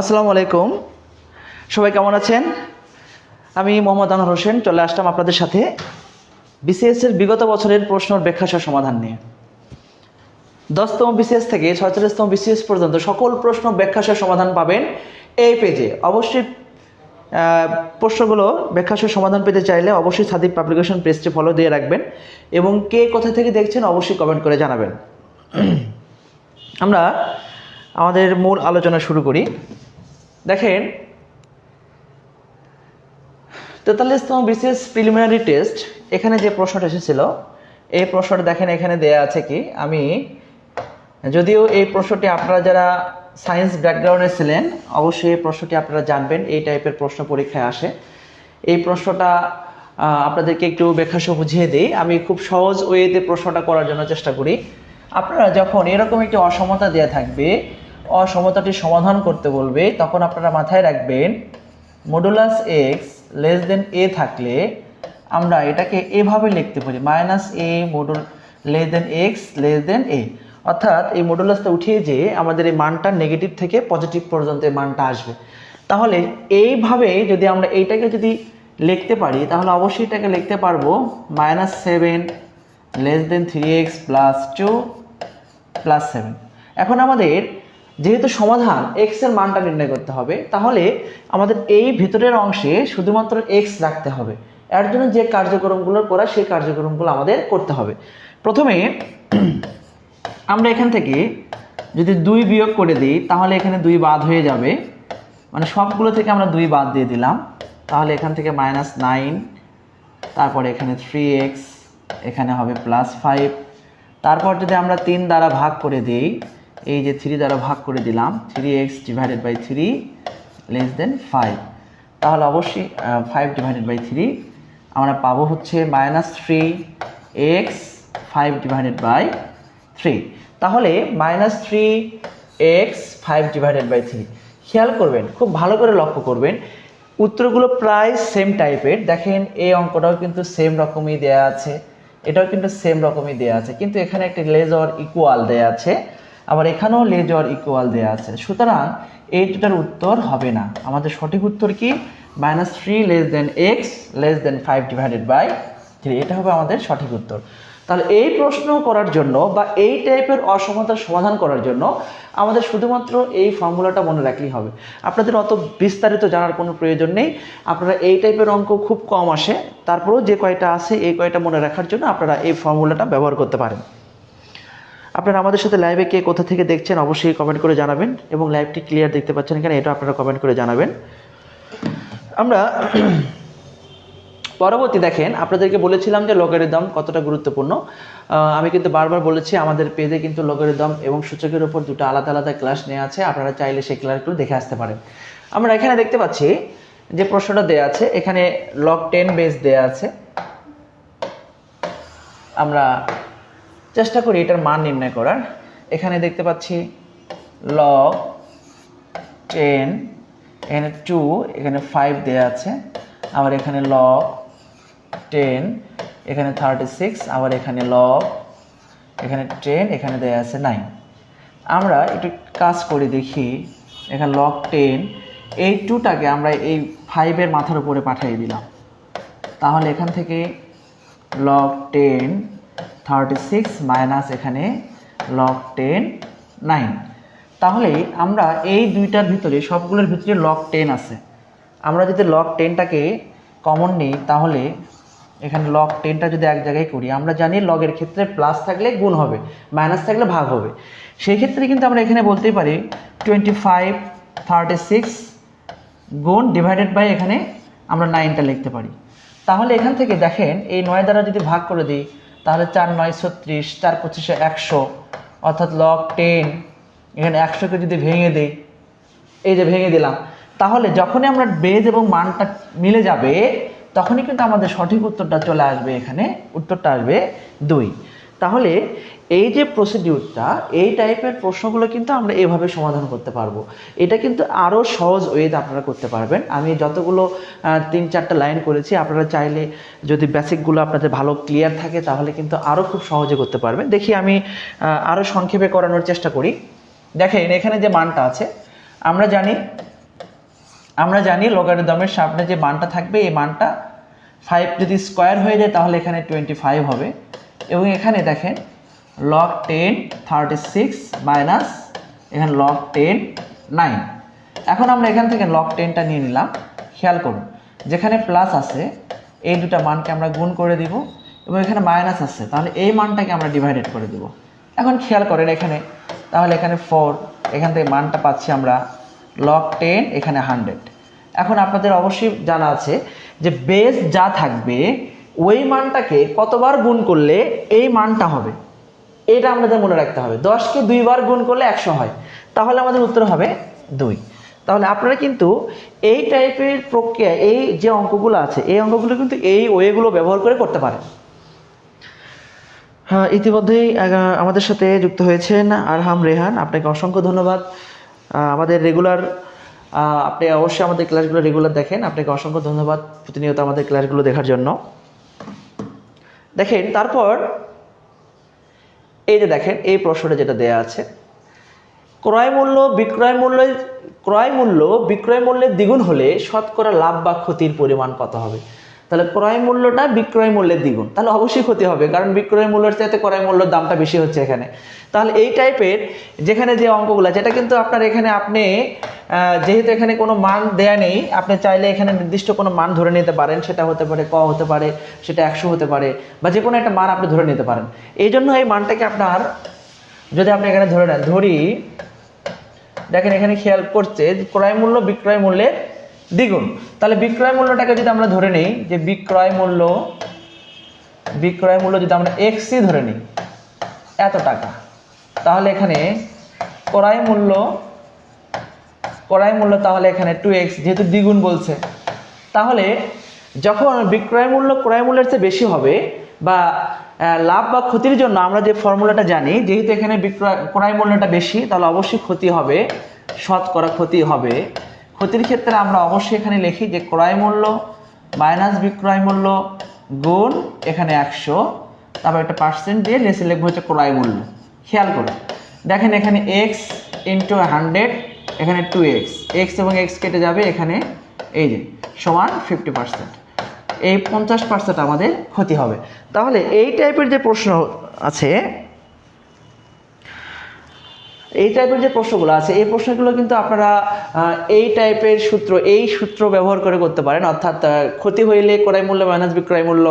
আসসালামু আলাইকুম। সবাই কেমন আছেন? আমি মোহাম্মদ আনোয়ার হোসেন, চলে আসলাম আপনাদের সাথে বিসিএস এর বিগত বছরের প্রশ্নর ব্যাখ্যাসহ সমাধান নিয়ে। দশতম বিসিএস থেকে ছয়চল্লিশতম বিসিএস পর্যন্ত সকল প্রশ্ন ব্যাখ্যাসহ সমাধান পাবেন এই পেজে। অবশ্যই প্রশ্নগুলো ব্যাখ্যাসহ সমাধান পেতে চাইলে অবশ্যই সাদিক পাবলিকেশন পেজটি ফলো দিয়ে রাখবেন এবং কে কোথা থেকে দেখছেন অবশ্যই কমেন্ট করে জানাবেন। আমরা আমাদের মূল আলোচনা শুরু করি। দেখেন তেতাল্লিশতম বিসিএস প্রিলিমিনারি টেস্ট এখানে যে প্রশ্নটা এসেছিল, এই প্রশ্নটা দেখেন এখানে দেয়া আছে কি? আমি যদিও এই প্রশ্নটি আপনারা যারা সায়েন্স ব্যাকগ্রাউন্ডে ছিলেন, অবশ্যই এই প্রশ্নটি আপনারা জানবেন, এই টাইপের প্রশ্ন পরীক্ষায় আসে। এই প্রশ্নটা আপনাদেরকে একটু ব্যাখ্যাসহ বুঝিয়ে দিই। আমি খুব সহজ ওয়েতে প্রশ্নটা করার জন্য চেষ্টা করি। আপনারা যখন এরকম একটি অসমতা দেওয়া থাকবে অসমতাটি সমাধান করতে বলবে, তখন আপনারা মাথায় রাখবেন modulus x less than a থাকলে আমরা এটাকে এভাবে লিখতে পারি minus a modulus less than x less than a অর্থাৎ এই মডুলাসটা উঠিয়ে যে আমাদের এই মানটা নেগেটিভ থেকে পজিটিভ পর্যন্ত এই মানটা আসবে। তাহলে এইভাবে যদি আমরা এইটাকে যদি লিখতে পারি, তাহলে অবশ্যই এটাকে লিখতে পারব minus seven less than three x plus two plus seven এখন আমাদের যেহেতু সমাধান এক্সের মানটা নির্ণয় করতে হবে, তাহলে আমাদের এই ভিতরের অংশে শুধুমাত্র এক্স রাখতে হবে। এর জন্য যে কার্যক্রমগুলো করা, সেই কার্যক্রমগুলো আমাদের করতে হবে। প্রথমে আমরা এখান থেকে যদি দুই বিয়োগ করে দিই, তাহলে এখানে দুই বাদ হয়ে যাবে। মানে সবগুলো থেকে আমরা দুই বাদ দিয়ে দিলাম। তাহলে এখান থেকে মাইনাস নাইন তারপরে এখানে থ্রি এক্স এখানে হবে প্লাস ফাইভ তারপর যদি আমরা তিন দ্বারা ভাগ করে দিই এই যে থ্রি দ্বারা ভাগ করে দিলাম three x divided by three less than five তাহলে অবশ্যই ফাইভ ডিভাইডেড বাই থ্রি আমরা পাবো হচ্ছে minus three x five divided by three তাহলে minus three x five divided by three খেয়াল করবেন, খুব ভালো করে লক্ষ্য করবেন, উত্তরগুলো প্রায় সেম টাইপের দেখেন, এই অঙ্কটাও কিন্তু সেম রকমই দেয়া আছে, এটাও কিন্তু সেম রকমই দেয়া আছে, কিন্তু এখানে একটা লেজর ইকুয়াল দেয়া আছে। আবার এখানেও লেজর ইকুয়াল দেয়া আছে। সুতরাং এই দুটার উত্তর হবে না। আমাদের সঠিক উত্তর কি? Minus three less than x less than five divided by three এটা হবে আমাদের সঠিক উত্তর। তাহলে এই প্রশ্ন করার জন্য বা এই টাইপের অসমতার সমাধান করার জন্য আমাদের শুধুমাত্র এই ফর্মুলাটা মনে রাখলেই হবে। আপনাদের অত বিস্তারিত জানার কোনো প্রয়োজন নেই। আপনারা এই টাইপের অঙ্ক খুব কম আসে। তারপরেও যে কয়টা আছে, এই কয়টা মনে রাখার জন্য আপনারা এই ফর্মুলাটা ব্যবহার করতে পারেন। আপনারা আমাদের সাথে লাইভে কে কোথা থেকে দেখছেন অবশ্যই কমেন্ট করে জানাবেন এবং লাইভটি ক্লিয়ার দেখতে পাচ্ছেন কেন এটা আপনারা কমেন্ট করে জানাবেন। আমরা পরবর্তী দেখেন, আপনাদেরকে বলেছিলাম যে লগারিদম কতটা গুরুত্বপূর্ণ। আমি কিন্তু বারবার বলেছি, আমাদের পেজে কিন্তু লগারিদম এবং সূচকের উপর দুটো আলাদা আলাদা ক্লাস নেওয়া আছে, আপনারা চাইলে সেই ক্লাসগুলো দেখে আসতে পারেন। আমরা এখানে দেখতে পাচ্ছি যে প্রশ্নটা দেয়া আছে, এখানে লগ টেন বেস দেয়া আছে। আমরা চেষ্টা করি এটার মান নির্ণয় করার। এখানে দেখতে পাচ্ছি লগ টেন এখানে টু এখানে ফাইভ দেওয়া আছে। আবার এখানে লগ টেন এখানে থার্টি সিক্স আবার এখানে লগ এখানে টেন এখানে দেওয়া আছে নাইন আমরা একটু কাজ করে দেখি, এখানে লগ টেন এই টুটাকে আমরা এই ফাইভের মাথার উপরে পাঠিয়ে দিলাম। তাহলে এখান থেকে log ten thirty six minus এখানে লগ টেন নাইন তাহলে আমরা এই দুইটার ভিতরে সবগুলোর ভিতরে লগ টেন আছে। আমরা যদি লগ টেনটাকে কমন নিই, তাহলে এখানে লগ টেনটা যদি এক জায়গায় করি, আমরা জানি লগের ক্ষেত্রে প্লাস থাকলে গুণ হবে মাইনাস থাকলে ভাগ হবে। সেই ক্ষেত্রে কিন্তু আমরা এখানে বলতেই পারি টোয়েন্টি ফাইভ থার্টি সিক্স গুণ ডিভাইডেড বাই এখানে আমরা নাইনটা লিখতে পারি। তাহলে এখান থেকে দেখেন, এই নয় দ্বারা যদি ভাগ করে দিই তাহলে চার নয় ছত্রিশ চার পঁচিশে একশো, অর্থাৎ লক টেন এখানে একশোকে যদি ভেঙে দেই, এই যে ভেঙে দিলাম, তাহলে যখনই আমরা বেজ এবং মানটা মিলে যাবে, তখনই কিন্তু আমাদের সঠিক উত্তরটা চলে আসবে এখানে, উত্তরটা আসবে দুই। তাহলে এই যে প্রসিডিউরটা এই টাইপের প্রশ্নগুলো কিন্তু আমরা এভাবে সমাধান করতে পারব। এটা কিন্তু আরও সহজ ওয়েতে আপনারা করতে পারবেন। আমি যতগুলো তিন চারটা লাইন করেছি, আপনারা চাইলে যদি বেসিকগুলো আপনাদের ভালো ক্লিয়ার থাকে, তাহলে কিন্তু আরও খুব সহজে করতে পারবেন। দেখি আমি আরও সংক্ষেপে করানোর চেষ্টা করি। দেখেন, এখানে যে মানটা আছে, আমরা জানি আমরা জানি লগারিদমের সামনে যে মানটা থাকবে, এই মানটা ফাইভ যদি স্কোয়ার হয়ে যায়, তাহলে এখানে টোয়েন্টি ফাইভ হবে। এবং এখানে দেখেন log ten thirty six minus এখানে লগ টেন নাইন এখন আমরা এখান থেকে লগ টেনটা নিয়ে নিলাম। খেয়াল করুন, যেখানে প্লাস আছে, এই দুটা মানকে আমরা গুণ করে দিব এবং এখানে মাইনাস আছে, তাহলে এই মানটাকে আমরা ডিভাইডেড করে দিব। এখন খেয়াল করেন এখানে, তাহলে এখানে ফোর এখান থেকে মানটা পাচ্ছি আমরা লগ টেন এখানে হান্ড্রেড এখন আপনাদের অবশ্যই জানা আছে যে বেস যা থাকবে ওই মানটাকে কতবার গুণ করলে এই মানটা হবে? এটা আমাদের মনে রাখতে হবে। দশকে দুইবার গুণ করলে একশো হয়। তাহলে আমাদের উত্তর হবে দুই। তাহলে আপনারা কিন্তু এই টাইপের প্রক্রিয়া, এই যে অঙ্কগুলো আছে, এই অঙ্কগুলো কিন্তু এই ওয়েগুলো ব্যবহার করে করতে পারেন। হ্যাঁ ইতিমধ্যেই আমাদের সাথে যুক্ত হয়েছেন আরহাম রেহান। আপনাকে অসংখ্য ধন্যবাদ। আমাদের রেগুলার আপনি অবশ্যই আমাদের ক্লাসগুলো রেগুলার দেখেন। আপনাকে অসংখ্য ধন্যবাদ প্রতিনিয়ত আমাদের ক্লাসগুলো দেখার জন্য। দেখেন, তারপর এই যে দেখেন, এই প্রশ্নটা যেটা দেয়া আছে, ক্রয় মূল্য, বিক্রয় মূল্য, ক্রয় মূল্য, বিক্রয় মূল্যের দ্বিগুণ হলে শতকরা লাভ বা ক্ষতির পরিমাণ কত হবে? তাহলে ক্রয় মূল্যটা বিক্রয় মূল্যের দ্বিগুণ। তাহলে অবশ্যই ক্ষতি হবে, কারণ বিক্রয় মূল্যের চাইতে ক্রয় মূল্যের দামটা বেশি হচ্ছে এখানে। তাহলে এই টাইপের যেখানে যে অঙ্কগুলো আছে, এটা কিন্তু আপনার এখানে আপনি যেহেতু এখানে কোনো মান দেয়া নেই, আপনি চাইলে এখানে নির্দিষ্ট কোনো মান ধরে নিতে পারেন। সেটা হতে পারে ক হতে পারে, সেটা একশো হতে পারে, বা যে কোনো একটা মান আপনি ধরে নিতে পারেন। এই জন্য এই মানটাকে আপনার, যদি আপনি এখানে ধরে নেন, ধরি, দেখেন এখানে খেয়াল করছে ক্রয় মূল্য বিক্রয় মূল্যের দ্বিগুণ। তাহলে বিক্রয় মূল্যটাকে যদি আমরা ধরে নিই, যে বিক্রয় মূল্য বিক্রয় মূল্য যদি আমরা এক্সই ধরে নিই, এত টাকা। তাহলে এখানে ক্রয় মূল্য ক্রয় মূল্য তাহলে এখানে টু এক্স যেহেতু দ্বিগুণ বলছে। তাহলে যখন বিক্রয় মূল্য ক্রয় মূল্যের চেয়ে বেশি হবে বা লাভ বা ক্ষতির জন্য আমরা যে ফর্মুলাটা জানি, যেহেতু এখানে বিক্রয়, ক্রয় মূল্যটা বেশি, তাহলে অবশ্যই ক্ষতি হবে, শতকরা ক্ষতি হবে। ক্ষতির ক্ষেত্রে আমরা অবশ্যই এখানে লিখি যে ক্রয় মূল্য মাইনাস বিক্রয় মূল্য গুণ এখানে একশো, তারপর একটা পার্সেন্ট দিয়ে লেসে লিখব হচ্ছে ক্রয় মূল্য। খেয়াল করুন দেখেন এখানে এক্স ইন্টু হান্ড্রেড এখানে টু এক্স এক্স এবং এক্স কেটে যাবে এখানে এই যে, সমান ফিফটি পার্সেন্ট এই পঞ্চাশ পার্সেন্ট আমাদের ক্ষতি হবে। তাহলে এই টাইপের যে প্রশ্ন আছে, এই টাইপের যে প্রশ্নগুলো আছে, এই প্রশ্নগুলো কিন্তু আপনারা এই টাইপের সূত্র, এই সূত্র ব্যবহার করে করতে পারেন। অর্থাৎ ক্ষতি হইলে ক্রয় মূল্য মাইনাস বিক্রয় মূল্য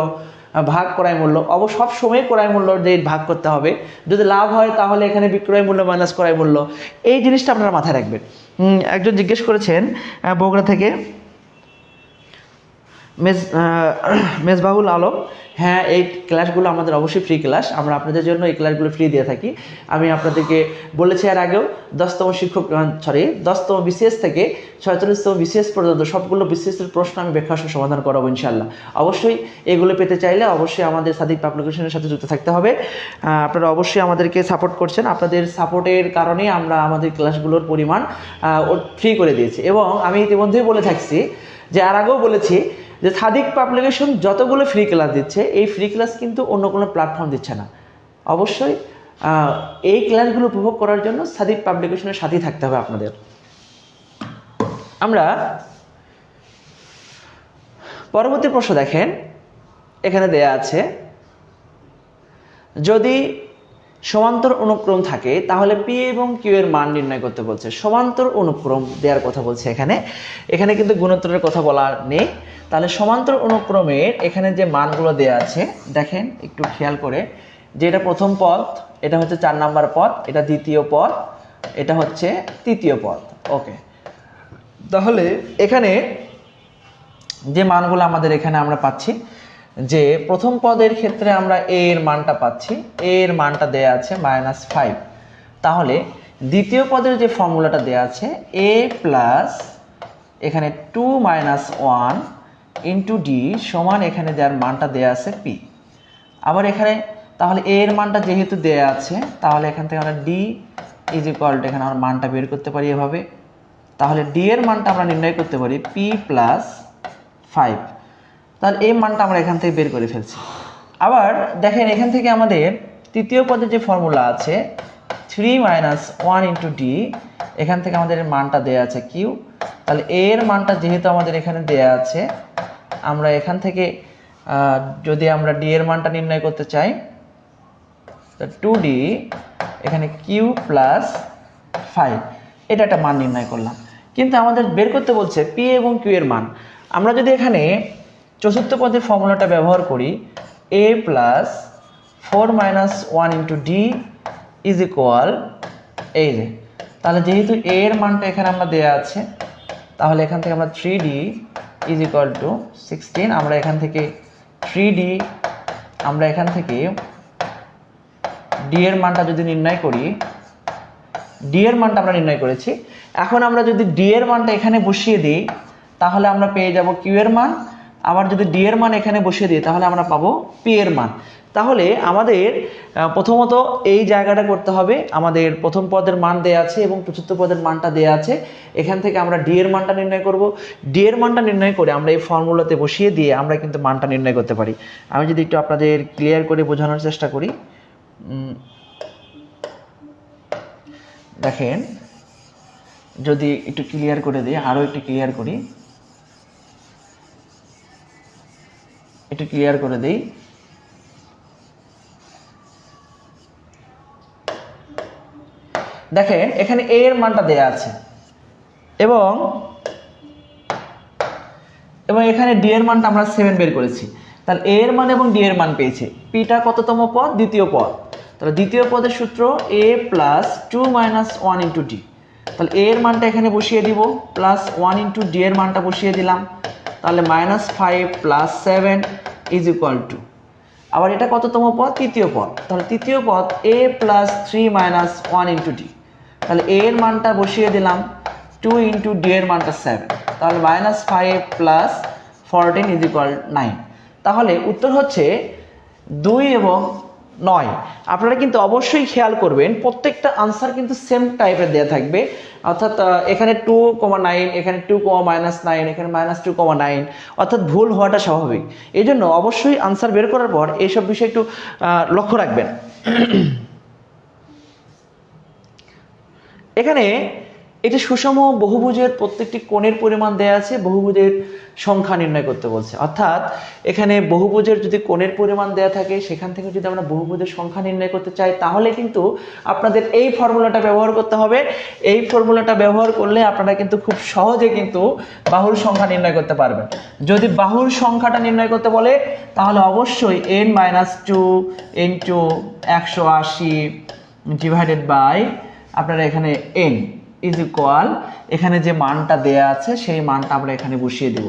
ভাগ ক্রয় মূল্য। অব সব সময় ক্রয় মূল্য দিয়ে ভাগ করতে হবে। যদি লাভ হয়, তাহলে এখানে বিক্রয় মূল্য মাইনাস ক্রয় মূল্য। এই জিনিসটা আপনারা মাথায় রাখবেন। একজন জিজ্ঞেস করেছেন বগুড়া থেকে মেজ মেজবাহুল আলম হ্যাঁ এই ক্লাসগুলো আমাদের অবশ্যই ফ্রি ক্লাস আমরা আপনাদের জন্য এই ক্লাসগুলো ফ্রি দিয়ে থাকি। আমি আপনাদেরকে বলেছি এর আগেও, দশতম শিক্ষক সরি দশতম বিসিএস থেকে ছয়চল্লিশতম বিসিএস পর্যন্ত সবগুলো বিসিএসের প্রশ্ন আমি ব্যাখ্যা সমাধান করাবো ইনশাল্লাহ অবশ্যই এগুলো পেতে চাইলে অবশ্যই আমাদের সাদিক পাবলিকেশনের সাথে যুক্ত থাকতে হবে। আপনারা অবশ্যই আমাদেরকে সাপোর্ট করছেন। আপনাদের সাপোর্টের কারণে আমরা আমাদের ক্লাসগুলোর পরিমাণ ফ্রি করে দিয়েছি। এবং আমি ইতিমধ্যেই বলে থাকছি যে আর আগেও বলেছি যে সাদিক পাবলিকেশন যতগুলো ফ্রি ক্লাস দিচ্ছে, এই ফ্রি ক্লাস কিন্তু অন্য কোনো প্ল্যাটফর্ম দিচ্ছে না। অবশ্যই এই ক্লাসগুলো উপভোগ করার জন্য সাদিক পাবলিকেশনের সাথেই থাকতে হবে আপনাদের। আমরা পরবর্তী প্রশ্ন দেখেন। এখানে দেয়া আছে, যদি সমান্তর অনুক্রম থাকে, তাহলে পি এবং কিউ এর মান নির্ণয় করতে বলছে। সমান্তর অনুক্রম দেওয়ার কথা বলছে এখানে। এখানে কিন্তু গুণোত্তরের কথা বলা নেই। তাহলে সমান্তর অনুক্রমের এখানে যে মানগুলো দেয়া আছে, দেখেন একটু খেয়াল করে, যে এটা প্রথম পথ এটা হচ্ছে চার নাম্বার পদ, এটা দ্বিতীয় পথ এটা হচ্ছে তৃতীয় পথ ওকে। তাহলে এখানে যে মানগুলো আমাদের এখানে আমরা পাচ্ছি, যে প্রথম পদের ক্ষেত্রে আমরা এ এর মানটা পাচ্ছি, এ এর মানটা দেয়া আছে মাইনাস ফাইভ তাহলে দ্বিতীয় পদের যে ফর্মুলাটা দেয়া আছে এ প্লাস এখানে two minus one into d সমান এখানে যার মানটা দেয়া আছে পি আবার এখানে তাহলে এ এর মানটা যেহেতু দেয়া আছে, তাহলে এখান থেকে আমরা ডি ইজ ইকুয়াল টু এখানে আমরা মানটা বের করতে পারি এভাবে। তাহলে ডি এর মানটা আমরা নির্ণয় করতে পারি পি প্লাস ফাইভ তাহলে এই মানটা আমরা এখান থেকে বের করে ফেলছি। আবার দেখেন এখান থেকে আমাদের তৃতীয় পদের যে ফর্মুলা আছে three minus one into d এখান থেকে আমাদের মানটা দেওয়া আছে কিউ তাহলে এর মানটা যেহেতু আমাদের এখানে দেয়া আছে আমরা এখান থেকে যদি আমরা ডি এর মানটা নির্ণয় করতে চাই টু ডি এখানে কিউ প্লাস ফাইভ এটা একটা মান নির্ণয় করলাম। কিন্তু আমাদের বের করতে বলছে পি এবং কিউ এর মান। আমরা যদি এখানে চতুর্থ পদের ফর্মুলাটা ব্যবহার করি a plus four minus one into d is equal এই যে। তাহলে যেহেতু এ এর মানটা এখানে আমরা দেয়া আছে, তাহলে এখান থেকে আমরা three d is equal to sixteen আমরা এখান থেকে থ্রি ডি আমরা এখান থেকে ডি এর মানটা যদি নির্ণয় করি ডি এর মানটা আমরা নির্ণয় করেছি। এখন আমরা যদি ডি এর মানটা এখানে বসিয়ে দিই, তাহলে আমরা পেয়ে যাব কিউ এর মান আবার যদি ডি এর মান এখানে বসিয়ে দিই, তাহলে আমরা পাবো পি এর মান। তাহলে আমাদের প্রথমত এই জায়গাটা করতে হবে। আমাদের প্রথম পদের মান দেয়া আছে এবং চতুর্থ পদের মানটা দেয়া আছে। এখান থেকে আমরা ডি এর মানটা নির্ণয় করব। ডি এর মানটা নির্ণয় করে আমরা এই ফর্মুলাতে বসিয়ে দিয়ে আমরা কিন্তু মানটা নির্ণয় করতে পারি। আমি যদি একটু আপনাদের ক্লিয়ার করে বোঝানোর চেষ্টা করি। দেখেন, যদি একটু ক্লিয়ার করে দিই, আরও একটু ক্লিয়ার করি। একটু ক্লিয়ার করে দিই। দেখেন, এখানে এ এর মানটা দেয়া আছে। এবং এবং এখানে ডি এর মানটা আমরা সেভেন বের করেছি। তাহলে এ এর মান এবং ডি এর মান পেয়েছে। পিটা কততম পদ? দ্বিতীয় পদ। তাহলে দ্বিতীয় পদের সূত্র a plus two minus one into d তাহলে এ এর মানটা এখানে বসিয়ে দিব। প্লাস ওয়ান ইন্টু ডি এর মানটা বসিয়ে দিলাম। তাহলে minus five plus seven is equal to আবার এটা কততম পদ? তৃতীয় পদ। তাহলে তৃতীয় পদ a plus three minus one into d তাহলে এ এর মানটা বসিয়ে দিলাম টু ইন্টু ডি এর মানটা সেভেন তাহলে minus five plus fourteen is equal nine তাহলে উত্তর হচ্ছে দুই এবং নয়। আপনারা কিন্তু অবশ্যই খেয়াল করবেন, প্রত্যেকটা আনসার কিন্তু সেম টাইপের দেওয়া থাকবে। অর্থাৎ এখানে টু কমা নাইন এখানে টু কমা মাইনাস নাইন এখানে মাইনাস টু কমা নাইন অর্থাৎ ভুল হওয়াটা স্বাভাবিক। এই জন্য অবশ্যই আনসার বের করার পর এইসব বিষয়ে একটু লক্ষ্য রাখবেন। এখানে এটি সুষম বহুভুজের প্রত্যেকটি কোণের পরিমাণ দেয়া আছে, বহুভুজের সংখ্যা নির্ণয় করতে বলছে। অর্থাৎ এখানে বহুভুজের যদি কোণের পরিমাণ দেয়া থাকে, সেখান থেকে যদি আমরা বহুভুজের সংখ্যা নির্ণয় করতে চাই, তাহলে কিন্তু আপনাদের এই ফর্মুলাটা ব্যবহার করতে হবে। এই ফর্মুলাটা ব্যবহার করলে আপনারা কিন্তু খুব সহজে কিন্তু বাহুর সংখ্যা নির্ণয় করতে পারবেন। যদি বাহুর সংখ্যাটা নির্ণয় করতে বলে, তাহলে অবশ্যই এন মাইনাস টু ইন্টু একশো আশি ডিভাইডেড বাই আপনারা এখানে এন ইজ ইকুয়াল এখানে যে মানটা দেয়া আছে, সেই মানটা আমরা এখানে বসিয়ে দেব।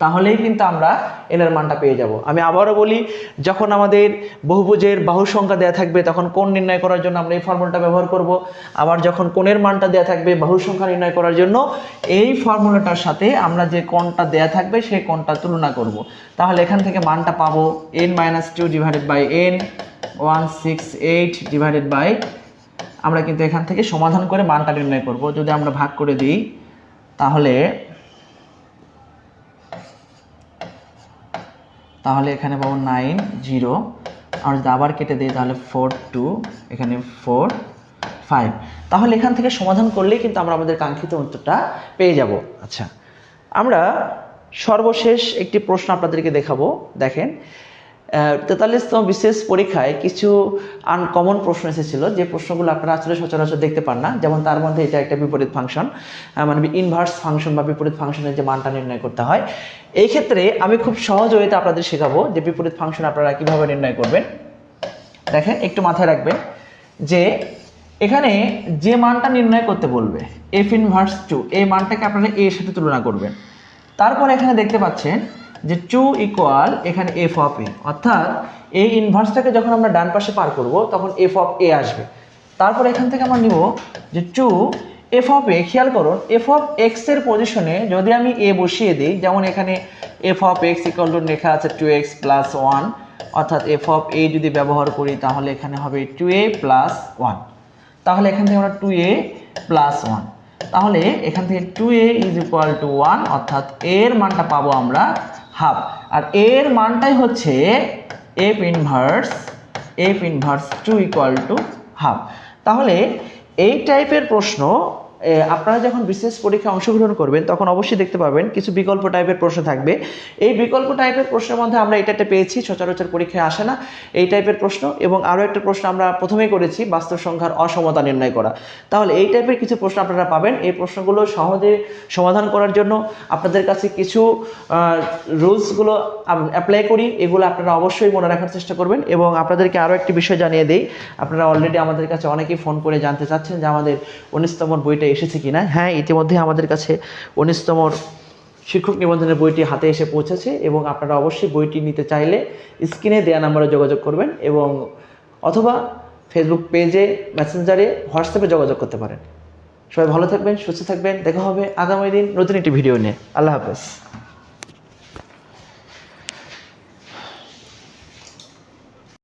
তাহলেই কিন্তু আমরা এন এর মানটা পেয়ে যাব। আমি আবারও বলি, যখন আমাদের বহুভুজের বাহু সংখ্যা দেয়া থাকবে, তখন কোণ নির্ণয় করার জন্য আমরা এই ফর্মুলাটা ব্যবহার করব। আবার যখন কোণের মানটা দেয়া থাকবে, বাহু সংখ্যা নির্ণয় করার জন্য, এই ফর্মুলাটার সাথে আমরা যে কোণটা দেয়া থাকবে, সেই কোণটা তুলনা করব। তাহলে এখান থেকে মানটা পাবো n minus two divided by n one six eight divided by আমরা কিন্তু এখান থেকে সমাধান করে মানটা নির্ণয় করব। যদি আমরা ভাগ করে দিই, তাহলে তাহলে এখানে পাবো নাইন জিরো আমরা যদি আবার কেটে দিই, তাহলে ফোর টু এখানে ফোর ফাইভ তাহলে এখান থেকে সমাধান করলেই কিন্তু আমরা আমাদের কাঙ্ক্ষিত উত্তরটা পেয়ে যাব। আচ্ছা আমরা সর্বশেষ একটি প্রশ্ন আপনাদেরকে দেখাবো। দেখেন তেতাল্লিশতম বিশেষ পরীক্ষায় কিছু আনকমন প্রশ্ন এসেছিল। যে প্রশ্নগুলো আপনারা আসলে সচরাচর দেখতে পান না। যেমন তার মধ্যে এটা একটা বিপরীত ফাংশন মানে ইনভার্স ফাংশন বা বিপরীত ফাংশনের যে মানটা নির্ণয় করতে হয়। এই ক্ষেত্রে আমি খুব সহজ ওয়েতে আপনাদের শেখাবো যে বিপরীত ফাংশন আপনারা কীভাবে নির্ণয় করবেন। দেখেন, একটু মাথায় রাখবেন যে এখানে যে মানটা নির্ণয় করতে বলবে এফ ইনভার্স টু এই মানটাকে আপনারা এর সাথে তুলনা করবেন। তারপর এখানে দেখতে পাচ্ছেন যে টু ইকুয়াল এখানে এফ অফ এ অর্থাৎ এই ইনভার্সটাকে যখন আমরা ডান পাশে পার করব, তখন এফ অফ এ আসবে। তারপর এখান থেকে আমরা নিব যে টু এফ অফ এ খেয়াল করুন এফ অফ এক্সের পজিশনে যদি আমি এ বসিয়ে দিই, যেমন এখানে f of x equal to লেখা আছে টু এক্স প্লাস ওয়ান অর্থাৎ এফ অফ এ যদি ব্যবহার করি, তাহলে এখানে হবে টু এ প্লাস ওয়ান তাহলে এখান থেকে আমরা টু এ প্লাস ওয়ান তাহলে এখান থেকে two a is equal to one অর্থাৎ এর মানটা পাবো আমরা হাফ। আর এর মানটাই হচ্ছে f inverse f inverse two equal to half তাহলে এই টাইপের প্রশ্ন আপনারা যখন বিশেষ পরীক্ষায় অংশগ্রহণ করবেন, তখন অবশ্যই দেখতে পাবেন কিছু বিকল্প টাইপের প্রশ্ন থাকবে। এই বিকল্প টাইপের প্রশ্নের মধ্যে আমরা এটা একটা পেয়েছি, সচরাচর পরীক্ষায় আসে না। এই টাইপের প্রশ্ন এবং আরও একটা প্রশ্ন আমরা প্রথমেই করেছি, বাস্তব সংখ্যার অসমতা নির্ণয় করা। তাহলে এই টাইপের কিছু প্রশ্ন আপনারা পাবেন। এই প্রশ্নগুলো সহজে সমাধান করার জন্য আপনাদের কাছে কিছু রুলসগুলো অ্যাপ্লাই করি। এগুলো আপনারা অবশ্যই মনে রাখার চেষ্টা করবেন এবং আপনাদেরকে আরও একটি বিষয় জানিয়ে দিই। আপনারা অলরেডি আমাদের কাছে অনেকেই ফোন করে জানতে চাচ্ছেন যে আমাদের উনিশতমর বইটা এসেছে কিনা? হ্যাঁ ইতিমধ্যে আমাদের কাছে উনিশতম শিক্ষক নিবন্ধনের বইটি হাতে এসে পৌঁছেছে এবং আপনারা অবশ্যই বইটি নিতে চাইলে স্ক্রিনে দেয়া নাম্বারে যোগাযোগ করবেন এবং অথবা ফেসবুক পেজে মেসেঞ্জারে হোয়াটসঅ্যাপে যোগাযোগ করতে পারেন। সবাই ভালো থাকবেন, সুস্থ থাকবেন। দেখা হবে আগামী দিন নতুন একটি ভিডিও নিয়ে। আল্লাহ হাফেজ।